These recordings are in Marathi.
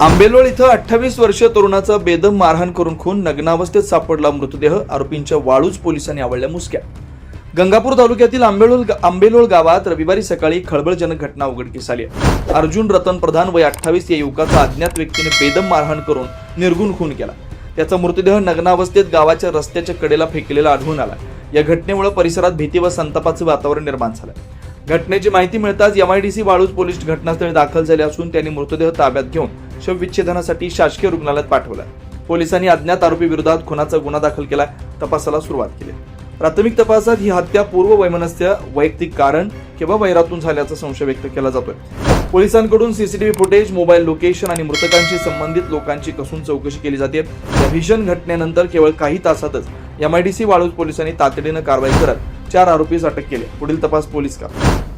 आंबेलोळ इथं अठ्ठावीस वर्षीय तरुणाचा बेदम मारहाण करून खून नग्नावस्थेत सापडला मृतदेह आरोपींच्या वाळूज पोलिसांनी आवडल्या मुसक्या. गंगापूर तालुक्यातील आंबेलोळ आंबेलोळ गावात रविवारी सकाळी खळबळजनक घटना उघडकीस आली अर्जुन रतन प्रधान वय अठ्ठावीस या युवकाचा अज्ञात व्यक्तीने बेदम मारहाण करून निर्गुण खून केला. त्याचा मृतदेह नग्नावस्थेत गावाच्या रस्त्याच्या कडेला फेकलेला आढळून आला. या घटनेमुळे परिसरात भीती व संतापाचे वातावरण निर्माण झालं. घटनेची माहिती मिळताच एमआयडीसी वाळूज पोलीस घटनास्थळी दाखल झाले असून त्यांनी मृतदेह ताब्यात घेऊन शवविच्छेदनासाठी शासकीय रुग्णालयात पाठवला. पोलिसांनी अज्ञात आरोपी विरोधात खुनाचा गुन्हा दाखल केला. तपासाला सुरुवात केली. प्राथमिक तपासात ही हत्या पूर्व वैमनस्य वैयक्तिक कारण किंवा वैरातून झाल्याचा संशय व्यक्त केला जातोय. पोलिसांकडून सीसीटीव्ही फुटेज मोबाईल लोकेशन आणि मृतकांशी संबंधित लोकांची कसून चौकशी केली जाते. या भीषण घटनेनंतर केवळ काही तासातच एमआयडीसी वाळूज पोलिसांनी तातडीनं कारवाई करत चार आरोपीस अटक केले. पुढील तपास पोलीस का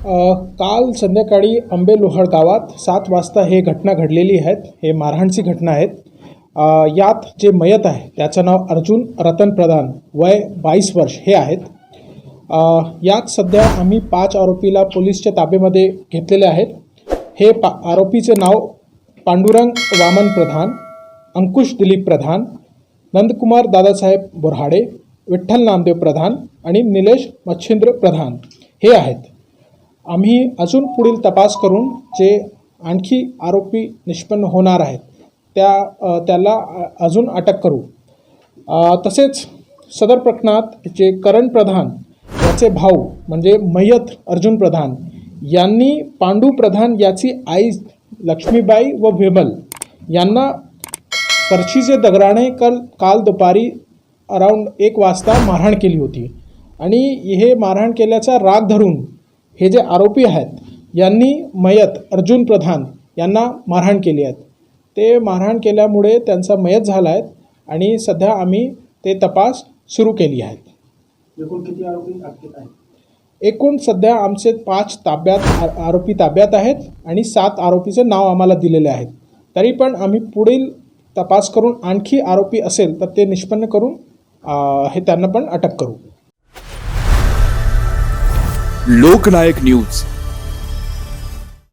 काल संध्याकाळी आंबेलोहळ गावात सात वाजता हे घटना घडलेली आहेत. हे मारहाणची घटना आहेत. यात जे मयत आहे त्याचं नाव अर्जुन रतन प्रधान वय बावीस वर्ष हे आहेत. यात सध्या आम्ही पाच आरोपीला पोलीसच्या ताब्यामध्ये घेतलेले आहेत. हे पा आरोपीचे नाव पांडुरंग वामन प्रधान अंकुश दिलीप प्रधान नंदकुमार दादासाहेब बोरहाडे विठ्ठल नामदेव प्रधान आणि निलेश मच्छिंद्र प्रधान हे आहेत. आम्ही अजून पुढील तपास करून जे आणखी आरोपी निष्पन्न होणार आहेत त्या त्याला अजून अटक करू. तसेच सदर प्रकरणात जे करण प्रधान याचे भाऊ म्हणजे मयत अर्जुन प्रधान यांनी पांडू प्रधान याची आई लक्ष्मीबाई व विमल यांना परशीचे दगडाने कल काल दुपारी अराऊंड एक वाजता मारहाण केली होती. आणि हे मारहाण केल्याचा राग धरून हे जे आरोपी आहेत यांनी मयत अर्जुन प्रधान यांना मारहाण केली आहेत ते मारहाण केल्यामुळे त्यांचा मयत झाला आहे आणि सध्या आम्ही ते तपास सुरू केली आहेत एकूण किती आरोपी अटकेत आहेत? एकूण सध्या आमचे पाच ताब्यात आरोपी ताब्यात आहेत आणि सात आरोपीचे नाव आम्हाला दिलेले आहेत. तरी पण आम्ही पुढील तपास करून आणखी आरोपी असेल तर ते निष्पन्न करून हे त्यांना पण अटक करू. लोकनायक न्यूज.